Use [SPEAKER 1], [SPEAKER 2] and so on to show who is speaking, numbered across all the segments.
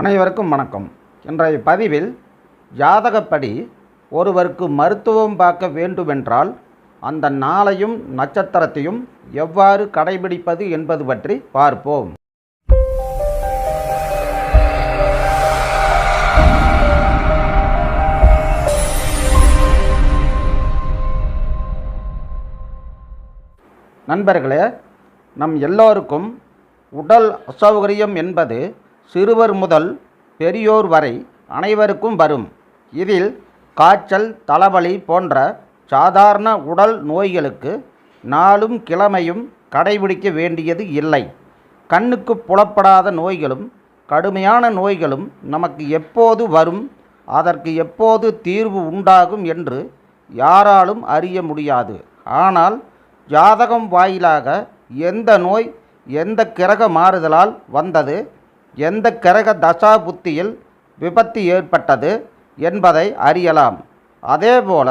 [SPEAKER 1] அனைவருக்கும் வணக்கம். இன்றைய பதிவில் ஜாதகப்படி ஒருவருக்கு மருத்துவம் பார்க்க வேண்டுமென்றால் அந்த நாளையும் நட்சத்திரத்தையும் எவ்வாறு கடைபிடிப்பது என்பது பற்றி பார்ப்போம். நண்பர்களே நம் எல்லோருக்கும் உடல் அசௌகரியம் என்பது சிறுவர் முதல் பெரியோர் வரை அனைவருக்கும் வரும். இதில் காய்ச்சல் தலைவலி போன்ற சாதாரண உடல் நோய்களுக்கு நாளும் கிழமையும் கடைபிடிக்க வேண்டியது இல்லை. கண்ணுக்கு புலப்படாத நோய்களும் கடுமையான நோய்களும் நமக்கு எப்போது வரும் அதற்கு எப்போது தீர்வு உண்டாகும் என்று யாராலும் அறிய முடியாது. ஆனால் ஜாதகம் வாயிலாக எந்த நோய் எந்த கிரக மாறுதலால் வந்தது எந்த கிரக தசா புத்தியில் விபத்து ஏற்பட்டது என்பதை அறியலாம். அதேபோல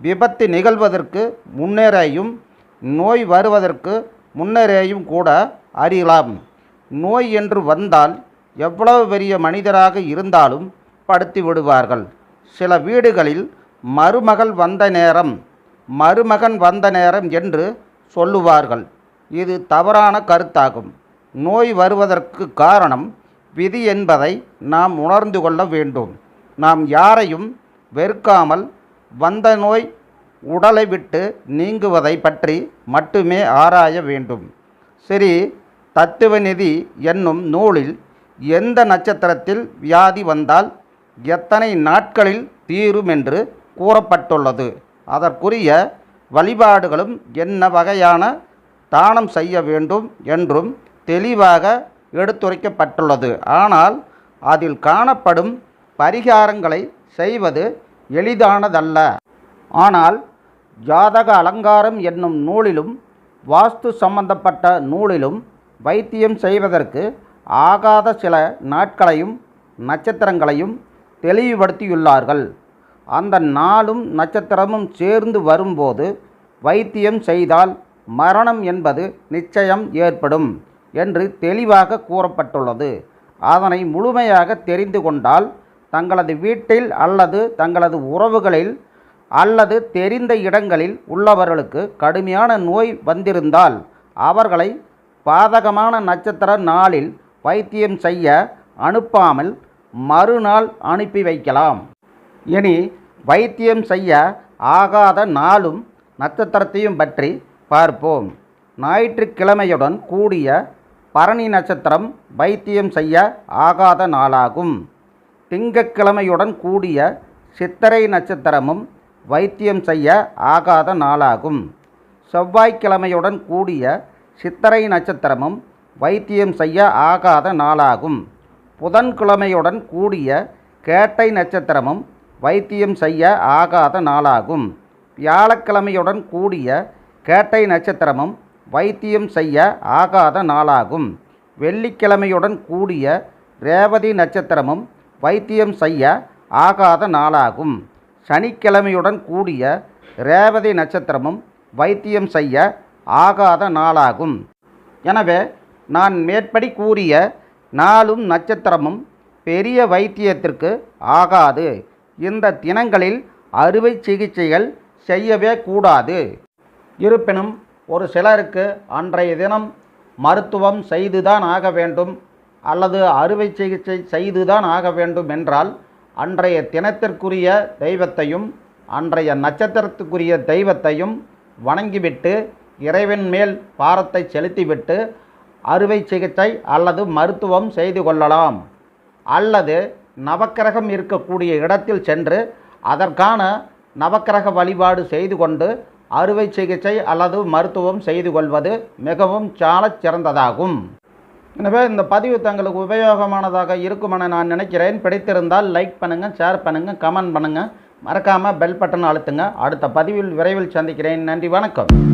[SPEAKER 1] விபத்து நிகழ்வதற்கு முன்னரேயும் நோய் வருவதற்கு முன்னரேயும் கூட அறியலாம். நோய் என்று வந்தால் எவ்வளவு பெரிய மனிதராக இருந்தாலும் படுத்தி விடுவார்கள். சில வீடுகளில் மருமகள் வந்த நேரம் மருமகன் வந்த நேரம் என்று சொல்லுவார்கள். இது தவறான கருத்தாகும். நோய் வருவதற்கு காரணம் விதி என்பதை நாம் உணர்ந்து கொள்ள வேண்டும். நாம் யாரையும் வெறுக்காமல் வந்த நோய் உடலை விட்டு நீங்குவதை பற்றி மட்டுமே ஆராய வேண்டும். சரி தத்துவநிதி என்னும் நூலில் எந்த நட்சத்திரத்தில் வியாதி வந்தால் எத்தனை நாட்களில் தீரும் என்று கூறப்பட்டுள்ளது. அதற்குரிய வழிபாடுகளும் என்ன வகையான தானம் செய்ய வேண்டும் என்றும் தெளிவாக எடுத்துரைக்கப்பட்டுள்ளது. ஆனால் அதில் காணப்படும் பரிகாரங்களை செய்வது எளிதானதல்ல. ஆனால் ஜாதக அலங்காரம் என்னும் நூலிலும் வாஸ்து சம்பந்தப்பட்ட நூலிலும் வைத்தியம் செய்வதற்கு ஆகாத சில நாட்களையும் நட்சத்திரங்களையும் தெளிவுபடுத்தியுள்ளார்கள். அந்த நாளும் நட்சத்திரமும் சேர்ந்து வரும்போது வைத்தியம் செய்தால் மரணம் என்பது நிச்சயம் ஏற்படும். என்று தெளிவாக கூறப்பட்டுள்ளது. அதனை முழுமையாக தெரிந்து கொண்டால் தங்களது வீட்டில் அல்லது தங்களது உறவுகளில் அல்லது தெரிந்த இடங்களில் உள்ளவர்களுக்கு கடுமையான நோய் வந்திருந்தால் அவர்களை பாதகமான நட்சத்திர நாளில் வைத்தியம் செய்ய அனுப்பாமல் மறுநாள் அனுப்பி வைக்கலாம். இனி வைத்தியம் செய்ய ஆகாத நாளும் நட்சத்திரத்தையும் பற்றி பார்ப்போம். ஞாயிற்றுக்கிழமையுடன் கூடிய பரணி நட்சத்திரம் வைத்தியம் செய்ய ஆகாத நாளாகும். திங்கட்கிழமையுடன் கூடிய சித்திரை நட்சத்திரமும் வைத்தியம் செய்ய ஆகாத நாளாகும். செவ்வாய்க்கிழமையுடன் கூடிய சித்திரை நட்சத்திரமும் வைத்தியம் செய்ய ஆகாத நாளாகும். புதன்கிழமையுடன் கூடிய கேட்டை நட்சத்திரமும் வைத்தியம் செய்ய ஆகாத நாளாகும். வியாழக்கிழமையுடன் கூடிய கேட்டை நட்சத்திரமும் வைத்தியம் செய்ய ஆகாத நாளாகும். வெள்ளிக்கிழமையுடன் கூடிய ரேவதி நட்சத்திரமும் வைத்தியம் செய்ய ஆகாத நாளாகும். சனிக்கிழமையுடன் கூடிய ரேவதி நட்சத்திரமும் வைத்தியம் செய்ய ஆகாத நாளாகும். எனவே நான் மேற்படி கூறிய நாளும் நட்சத்திரமும் பெரிய வைத்தியத்திற்கு ஆகாது. இந்த தினங்களில் அறுவை சிகிச்சைகள் செய்யவே கூடாது. இருப்பினும் ஒரு சிலருக்கு அன்றைய தினம் மருத்துவம் செய்துதான் ஆக வேண்டும் அல்லது அறுவை சிகிச்சை செய்துதான் ஆக வேண்டும் என்றால் அன்றைய தினத்திற்குரிய தெய்வத்தையும் அன்றைய நட்சத்திரத்துக்குரிய தெய்வத்தையும் வணங்கிவிட்டு இறைவன் மேல் பாரத்தை செலுத்திவிட்டு அறுவை சிகிச்சை அல்லது மருத்துவம் செய்து கொள்ளலாம். அல்லது நவக்கிரகம் இருக்கக்கூடிய இடத்தில் சென்று அதற்கான நவக்கிரக வழிபாடு செய்து கொண்டு அறுவை சிகிச்சை அல்லது மருத்துவம் செய்து கொள்வது மிகவும் சாலச் சிறந்ததாகும். எனவே இந்த பதிவு தங்களுக்கு உபயோகமானதாக இருக்கும் என நான் நினைக்கிறேன். பிடித்திருந்தால் லைக் பண்ணுங்கள் ஷேர் பண்ணுங்கள் கமெண்ட் பண்ணுங்கள் மறக்காமல் பெல் பட்டன் அழுத்துங்க. அடுத்த பதிவில் விரைவில் சந்திக்கிறேன். நன்றி வணக்கம்.